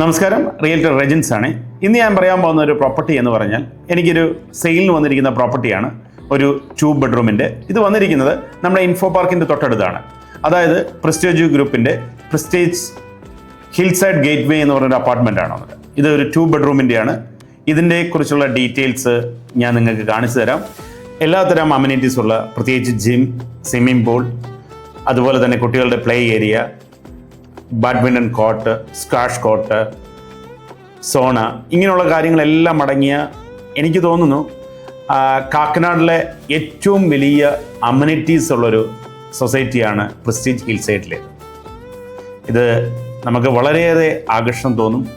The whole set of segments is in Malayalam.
നമസ്കാരം. റിയൽറ്റർ റെജൻസ് ആണ്. ഇന്ന് ഞാൻ പറയാൻ പോകുന്ന ഒരു പ്രോപ്പർട്ടി എന്ന് പറഞ്ഞാൽ എനിക്കൊരു സെയിലിന് വന്നിരിക്കുന്ന പ്രോപ്പർട്ടിയാണ് ഒരു ട്യൂബ് ബെഡ്റൂമിന്റെ ഇത് വന്നിരിക്കുന്നത് നമ്മുടെ ഇൻഫോ പാർക്കിന്റെ തൊട്ടടുത്താണ്. അതായത് പ്രസ്റ്റേജ് ഗ്രൂപ്പിന്റെ പ്രസ്റ്റേജ് ഹിൽ സൈഡ് ഗേറ്റ് വേ എന്ന് പറഞ്ഞൊരു അപ്പാർട്ട്മെന്റ് ആണ് വന്നത് ഇത് ഒരു ട്യൂബ് ബെഡ്റൂമിന്റെയാണ് ഇതിന്റെ കുറിച്ചുള്ള ഡീറ്റെയിൽസ് ഞാൻ നിങ്ങൾക്ക് കാണിച്ചു തരാം. എല്ലാത്തരം അമ്യൂണിറ്റീസ് ഉള്ള പ്രത്യേകിച്ച് ജിം സ്വിമ്മിംഗ് പൂൾ അതുപോലെ തന്നെ കുട്ടികളുടെ play area badminton court squash court sauna ഇങ്ങനെയുള്ള കാര്യങ്ങളെല്ലാം അടങ്ങിയ എനിക്ക് തോന്നുന്നു കാക്കനാടിലെ ഏറ്റവും വലിയ അമ്യൂണിറ്റീസ് ഉള്ളൊരു സൊസൈറ്റിയാണ് പ്രസ്റ്റീജ് ഹിൽ സൈഡിലെ ഇത് നമുക്ക് വളരെയേറെ ആകർഷണം തോന്നും.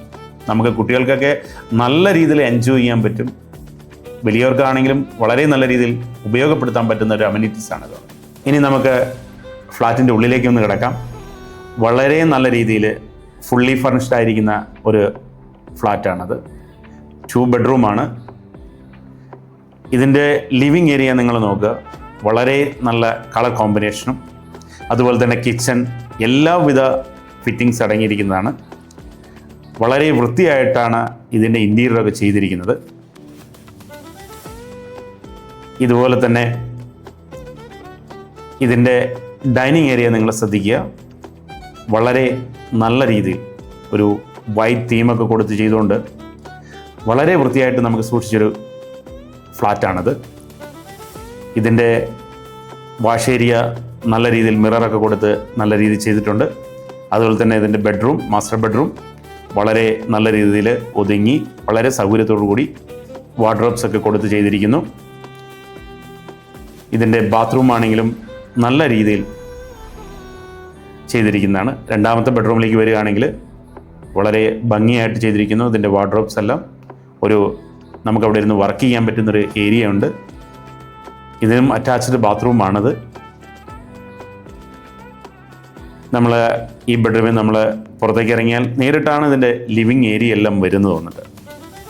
നമുക്ക് കുട്ടികൾക്കൊക്കെ നല്ല രീതിയിൽ എൻജോയ് ചെയ്യാൻ പറ്റും. വലിയവർക്കാണെങ്കിലും വളരെ നല്ല രീതിയിൽ ഉപയോഗപ്പെടുത്താൻ പറ്റുന്ന ഒരു അമ്യൂണിറ്റീസ് ആണിത്. ഇനി നമുക്ക് ഫ്ലാറ്റിന്റെ ഉള്ളിലേക്ക് ഒന്ന് കിടക്കാം. വളരെ നല്ല രീതിയിൽ ഫുള്ളി ഫർണിഷ്ഡ് ആയിരിക്കുന്ന ഒരു ഫ്ലാറ്റാണത്. ടു ബെഡ്റൂമാണ് ഇതിന്റെ ലിവിങ് ഏരിയ നിങ്ങൾ നോക്കുക. വളരെ നല്ല കളർ കോമ്പിനേഷനും അതുപോലെ തന്നെ കിച്ചൺ എല്ലാവിധ ഫിറ്റിങ്സ് അടങ്ങിയിരിക്കുന്നതാണ്. വളരെ വൃത്തിയായിട്ടാണ് ഇതിന്റെ ഇന്റീരിയറൊക്കെ ചെയ്തിരിക്കുന്നത്. ഇതുപോലെ തന്നെ ഇതിന്റെ ഡൈനിങ് ഏരിയ നിങ്ങൾ ശ്രദ്ധിക്കുക. വളരെ നല്ല രീതിയിൽ ഒരു വൈറ്റ് തീമൊക്കെ കൊടുത്ത് ചെയ്തുകൊണ്ട് വളരെ വൃത്തിയായിട്ട് നമുക്ക് സൂക്ഷിച്ചൊരു ഫ്ലാറ്റാണിത്. ഇതിന്റെ വാഷ് ഏരിയ നല്ല രീതിയിൽ മിററൊക്കെ കൊടുത്ത് നല്ല രീതിയിൽ ചെയ്തിട്ടുണ്ട്. അതുപോലെ തന്നെ ഇതിന്റെ ബെഡ്റൂം മാസ്റ്റർ ബെഡ്റൂം വളരെ നല്ല രീതിയിൽ ഒതുങ്ങി വളരെ സൗകര്യത്തോടു കൂടി വാർഡ്രോബ്സ് ഒക്കെ കൊടുത്ത് ചെയ്തിരിക്കുന്നു. ഇതിന്റെ ബാത്റൂം ആണെങ്കിലും നല്ല രീതിയിൽ ചെയ്തിരിക്കുന്നതാണ്. രണ്ടാമത്തെ ബെഡ്റൂമിലേക്ക് വരികയാണെങ്കിൽ വളരെ ഭംഗിയായിട്ട് ചെയ്തിരിക്കുന്നു. ഇതിന്റെ വാർഡ്രോബ്സ് എല്ലാം ഒരു നമുക്ക് അവിടെ ഇരുന്ന് വർക്ക് ചെയ്യാൻ പറ്റുന്നൊരു ഏരിയ ഉണ്ട്. ഇതിനും അറ്റാച്ച്ഡ് ബാത്റൂമാണത് നമ്മൾ ഈ ബെഡ്റൂമിൽ നമ്മൾ പുറത്തേക്ക് ഇറങ്ങിയാൽ നേരിട്ടാണ് ഇതിന്റെ ലിവിങ് ഏരിയ എല്ലാം വരുന്നത് വന്നിട്ട്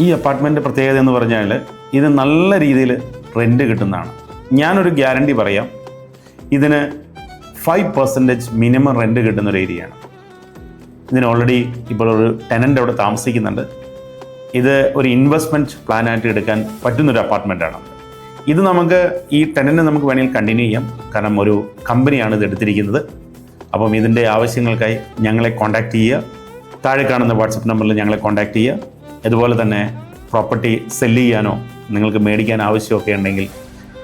ഈ അപ്പാർട്ട്മെന്റ് പ്രത്യേകത എന്ന് പറഞ്ഞാൽ ഇത് നല്ല രീതിയിൽ റെന്റ് കിട്ടുന്നതാണ്. ഞാനൊരു ഗ്യാരണ്ടി പറയാം. ഇതിന് ഫൈവ് പെർസെന്റേജ് മിനിമം റെന്റ് കിട്ടുന്ന ഒരു ഏരിയയാണ് ഇതിന് ഓൾറെഡി ഇപ്പോൾ ഒരു ടെനന്റ് അവിടെ താമസിക്കുന്നുണ്ട്. ഇത് ഒരു ഇൻവെസ്റ്റ്മെന്റ് പ്ലാനായിട്ട് എടുക്കാൻ പറ്റുന്നൊരു അപ്പാർട്ട്മെന്റാണ് ഇത് നമുക്ക് ഈ ടെനന്റ് നമുക്ക് വേണമെങ്കിൽ കണ്ടിന്യൂ ചെയ്യാം. കാരണം ഒരു കമ്പനിയാണ് ഇത് എടുത്തിരിക്കുന്നത്. അപ്പം ഇതിന്റെ ആവശ്യങ്ങൾക്കായി ഞങ്ങളെ കോൺടാക്റ്റ് ചെയ്യുക. താഴെ കാണുന്ന വാട്സപ്പ് നമ്പറിൽ ഞങ്ങളെ കോൺടാക്റ്റ് ചെയ്യുക. അതുപോലെ തന്നെ പ്രോപ്പർട്ടി സെല്ല് ചെയ്യാനോ നിങ്ങൾക്ക് മേടിക്കാൻ ആവശ്യമൊക്കെ ഉണ്ടെങ്കിൽ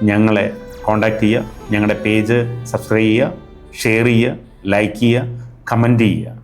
ഞങ്ങളെ കോൺടാക്റ്റ് ചെയ്യുക. ഞങ്ങളുടെ പേജ് സബ്സ്ക്രൈബ് ചെയ്യുക. ഷെയർ ചെയ്യുക ലൈക്ക് ചെയ്യുക കമന്റ് ചെയ്യുക.